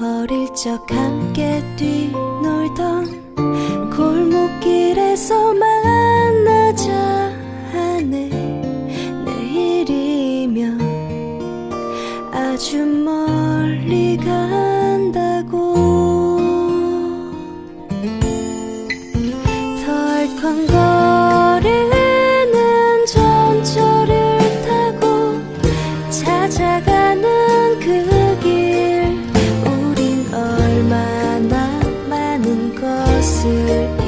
어릴 적 함께 뛰놀던 골목길에서 만나자 하네. 내일이면 아주 멀리 간다고. 더 알콩거리는 전철을 타고 찾아가 夜